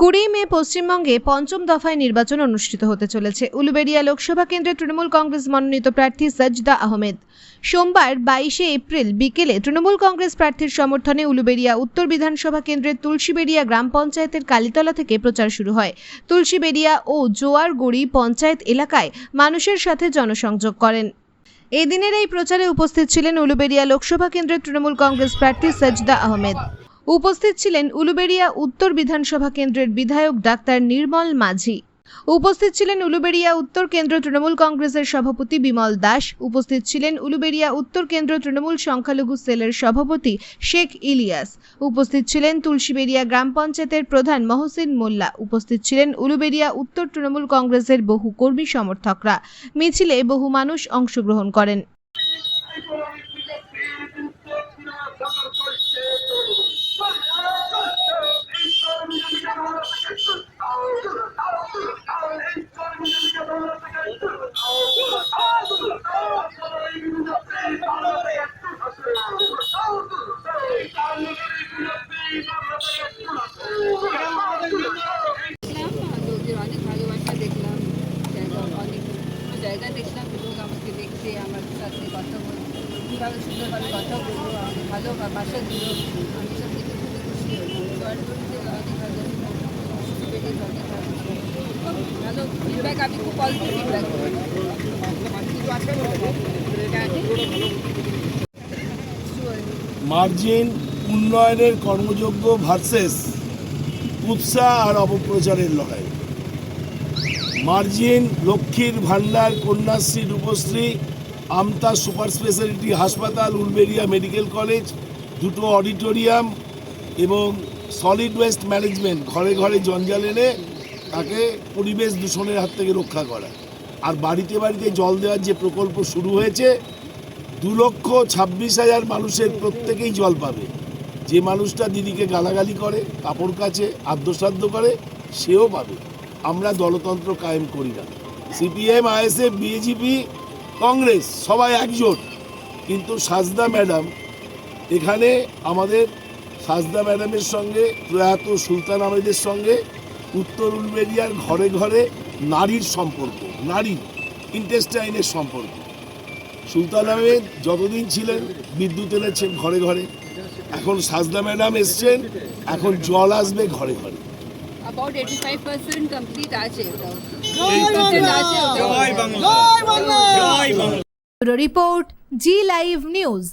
কুড়ি মে পশ্চিমবঙ্গে পঞ্চম দফায় নির্বাচন অনুষ্ঠিত হতে চলেছে। উলুবেড়িয়া লোকসভা কেন্দ্রে তৃণমূল কংগ্রেস মনোনীত প্রার্থী সাজদা আহমেদ। সোমবার বাইশে এপ্রিল বিকেলে তৃণমূল কংগ্রেস প্রার্থীর সমর্থনে উলুবেড়িয়া উত্তর বিধানসভা কেন্দ্রের তুলসীবেড়িয়া গ্রাম পঞ্চায়েতের কালীতলা থেকে প্রচার শুরু হয়। তুলসীবেড়িয়া ও জোয়ারগড়ি পঞ্চায়েত এলাকায় মানুষের সাথে জনসংযোগ করেন। এদিনের এই প্রচারে উপস্থিত ছিলেন উলুবেড়িয়া লোকসভা কেন্দ্রের তৃণমূল কংগ্রেস প্রার্থী সাজদা আহমেদ। উপস্থিত ছিলেন উলুবেড়িয়া উত্তর বিধানসভা কেন্দ্রের বিধায়ক ডাক্তার নির্মল মাঝি। উপস্থিত ছিলেন উলুবেড়িয়া উত্তর কেন্দ্র তৃণমূল কংগ্রেসের সভাপতি বিমল দাস। উপস্থিত ছিলেন উলুবেড়িয়া উত্তর কেন্দ্র তৃণমূল সংখ্যালঘু সেলের সভাপতি শেখ ইলিয়াস। উপস্থিত ছিলেন তুলসীবেড়িয়া গ্রাম পঞ্চায়েতের প্রধান মহসিন মোল্লা। উপস্থিত ছিলেন উলুবেড়িয়া উত্তর তৃণমূল কংগ্রেসের বহু কর্মী সমর্থকরা। মিছিলে বহু মানুষ অংশগ্রহণ করেন। জায়গা দেখলাম লোক আমাকে আমার সাথে কথা কীভাবে সুন্দরভাবে কথা আমাকে ভালো বাসা দিল, আমি সব দেখে খুবই খুশি ভালো ফিডব্যাক আমি খুব পজিটিভ ফিডব্যাক মার্জিন উন্নয়নের কর্মযোগ্য ভার্সেস উৎসাহ আর অপপ্রচারের লড়াই। Margin, Lakshmir Bhandar Kanyashree Rupashree, Amta super speciality হাসপাতাল উলবেরিয়া মেডিকেল কলেজ, দুটো অডিটোরিয়াম এবং সলিড ওয়েস্ট ম্যানেজমেন্ট, ঘরে ঘরে জঞ্জাল এনে তাকে পরিবেশ দূষণের হাত থেকে রক্ষা করা। আর বাড়িতে বাড়িতে জল দেওয়ার যে প্রকল্প শুরু হয়েছে, দু লক্ষ ছাব্বিশ হাজার মানুষের প্রত্যেকেই জল পাবে। যে মানুষটা দিদিকে গালাগালি করে, কাপড় কাছে আদ্যসাধ্য করে, সেও পাবে। আমরা দলতন্ত্র কায়েম করি না। সিপিএম, আইএসএফ বিজেপি কংগ্রেস, সবাই একজোট। কিন্তু সাজদা ম্যাডাম, এখানে আমাদের সাজদা ম্যাডামের সঙ্গে, প্রয়াত সুলতান আহমেদের সঙ্গে, উত্তর উলবেরিয়ার ঘরে ঘরে নারীর সম্পর্ক, নারী ইন্টেস্টাইনের সম্পর্ক। সুলতান আহমেদ যতদিন ছিলেন বিদ্যুৎ এনেছেন ঘরে ঘরে, এখন সাজদা ম্যাডাম এসছেন, এখন জল আসবে ঘরে ঘরে। ফাইভ পার্সেন্ট কমপ্লিট আছে ওটাও রিপোর্ট জি লাইভ নিউজ